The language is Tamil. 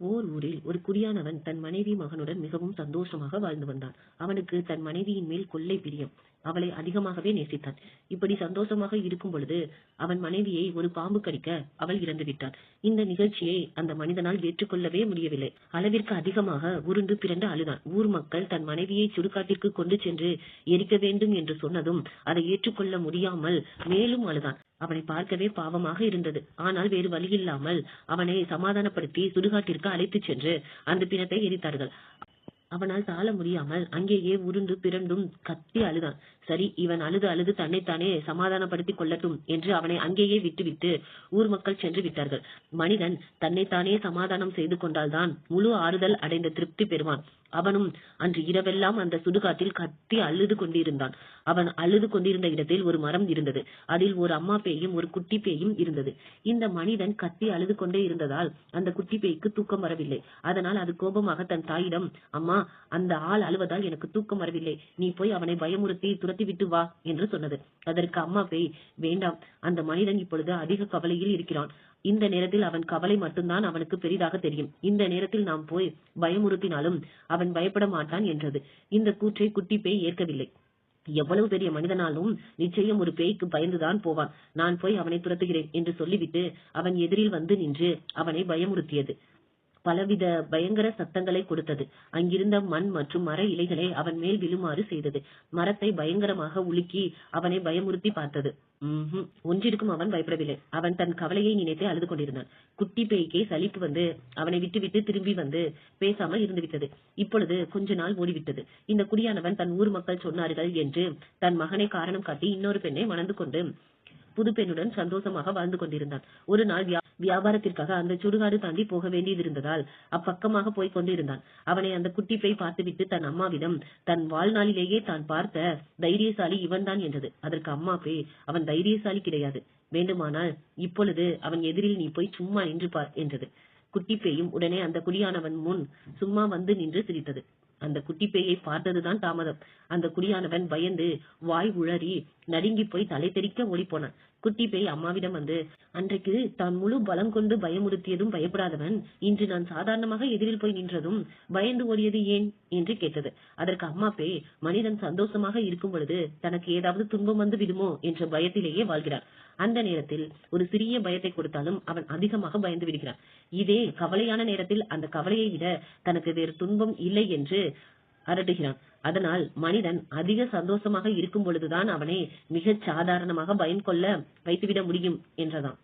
ஓர் ஊரில் ஒரு குடியானவன் தன் மனைவி மகனுடன் மிகவும் சந்தோஷமாக வாழ்ந்து வந்தான். அவனுக்கு தன் மனைவியின் மேல் கொள்ளை பிரியம். அவளை அதிகமாகவே நேசித்தான். இப்படி சந்தோஷமாக இருக்கும் பொழுது அவன் மனைவியை ஒரு பாம்பு கடிக்க அவள் இறந்துவிட்டான் இந்த நிகழ்ச்சியை அந்த மனிதனால் ஏற்றுக்கொள்ளவே முடியவில்லை. அளவிற்கு அதிகமாக உருண்டு பிறண்டு அழுதான். ஊர் மக்கள் தன் மனைவியை சுடுகாட்டிற்கு கொண்டு சென்று எரிக்க வேண்டும் என்று சொன்னதும் அதை ஏற்றுக்கொள்ள முடியாமல் மேலும் அழுதான். அவனை பார்க்கவே பாவமாக இருந்தது. ஆனால் வேறு வழியில்லாமல் அவனை சமாதானப்படுத்தி சுடுகாட்டிற்கு அழைத்துச் சென்று அந்த பிணத்தை எரித்தார்கள். அவனால் தாள முடியாமல் அங்கேயே உருண்டு பிறண்டும் கத்தி அழுதான். சரி இவன் அழுது அழுது தன்னைத்தானே சமாதானப்படுத்திக் கொள்ளட்டும் என்று அவனை அங்கேயே விட்டுவிட்டு ஊர் மக்கள் சென்று விட்டார்கள். மனிதன் தன்னைத்தானே சமாதானம் செய்து கொண்டால்தான் முழு ஆறுதல் அடைந்த திருப்தி பெறுவான். அவனும் அன்று இரவெல்லாம் அந்த சுடுகாட்டில் கத்தி அழுது கொண்டிருந்தான். அவன் அழுது கொண்டிருந்த இடத்தில் ஒரு மரம் இருந்தது. அதில் ஒரு அம்மா பேயும் ஒரு குட்டி பேயும் இருந்தது. இந்த மனிதன் கத்தி அழுது கொண்டே இருந்ததால் அந்த குட்டி பேய்க்கு தூக்கம் வரவில்லை. அதனால் அது கோபமாக தன் தாயிடம் அம்மா அந்த ஆள் அழுவதால் எனக்கு தூக்கம் வரவில்லை. நீ போய் அவனை பயமுறுத்தி துரத்தி விட்டு வா என்று சொன்னது. அதற்கு அம்மா பேய் வேண்டாம் அந்த மனிதன் இப்பொழுது அதிக கவலையில் இருக்கிறான். இந்த நேரத்தில் அவன் கவலை மட்டும்தான் அவனுக்கு பெரிதாக தெரியும். இந்த நேரத்தில் நாம் போய் பயமுறுத்தினாலும் அவன் பயப்பட மாட்டான் என்றது. இந்த கூற்றை குட்டி பேய் ஏற்கவில்லை. எவ்வளவு பெரிய மனிதனாலும் நிச்சயம் ஒரு பேய்க்கு பயந்துதான் போவான். நான் போய் அவனை துரத்துகிறேன் என்று சொல்லிவிட்டு அவன் எதிரில் வந்து நின்று அவனை பயமுறுத்தியது. பலவித பயங்கர சத்தங்களை கொடுத்தது. அங்கிருந்த மண் மற்றும் மர இலைகளை அவன் மேல் விழுமாறு செய்தது. மரத்தை பயங்கரமாக உலுக்கி அவனை பயமுறுத்தி பார்த்தது. உம்ஹும். ஒன்றிற்கும் அவன் பயப்படவில்லை. அவன் தன் கவலையை நினைத்து அழுது கொண்டிருந்தான். குட்டி பேய்க்கே சலிப்பு வந்து அவனை விட்டுவிட்டு திரும்பி வந்து பேசாமல் இருந்துவிட்டது இப்பொழுது கொஞ்ச நாள் ஓடிவிட்டது. இந்த குடியானவன் தன் ஊர் மக்கள் சொன்னார்கள் என்று தன் மகனை காரணம் காட்டி இன்னொரு பெண்ணை மணந்து கொண்டு புதுப்பெண்ணுடன் சந்தோஷமாக வாழ்ந்து கொண்டிருந்தான். ஒரு நாள் வியா- வியாபாரத்திற்காக அந்த சுடுகாடு தாண்டி போக வேண்டியதிருந்ததால் அப்பக்கமாக போய் கொண்டிருந்தான். அவனை அந்த குட்டி பேய் பார்த்துவிட்டு தன் அம்மாவிடம் தன் வாழ்நாளிலேயே தான் பார்த்த தைரியசாலி இவன்தான் என்றது. அதற்கு அம்மா பேய் அவன் தைரியசாலி கிடையாது. வேண்டுமானால் இப்பொழுது அவன் எதிரில் நீ போய் சும்மா நின்று பார் என்றது. குட்டி பேயும் உடனே அந்த குடியானவன் முன் சும்மா வந்து நின்று சிரித்தது. அந்த குட்டி பேயை பார்த்ததுதான் தாமதம். அந்த குடியானவன் பயந்து வாய் உளறி நடுங்கி போய் தலை தெறிக்க ஓடிப்போனான். குட்டி பேய் அம்மாவிடம் வந்து அன்றைக்கு தான் முழு பலம் கொண்டு பயமுறுத்தியதும் பயப்படாதவன் இன்று நான் சாதாரணமாக எதிரில் போய் நின்றதும் பயந்து ஓடியது ஏன்? என்று கேட்டது. அதற்கு அம்மா பேய் மனிதன் சந்தோஷமாக இருக்கும் பொழுது தனக்கு ஏதாவது துன்பம் வந்து விடுமோ? என்ற பயத்திலேயே வாழ்கிறான் அந்த நேரத்தில் ஒரு சிறிய பயத்தை கொடுத்தாலும் அவன் அதிகமாக பயந்து விடுகிறான். இதே கவலையான நேரத்தில் அந்த கவலையை விட தனக்கு வேறு துன்பம் இல்லை என்று அரட்டுகிறான். அதனால் மனிதன் அதிக சந்தோஷமாக இருக்கும் பொழுதுதான் அவனை மிகச் சாதாரணமாக பயம் கொள்ள வைத்துவிட முடியும் என்றதாம்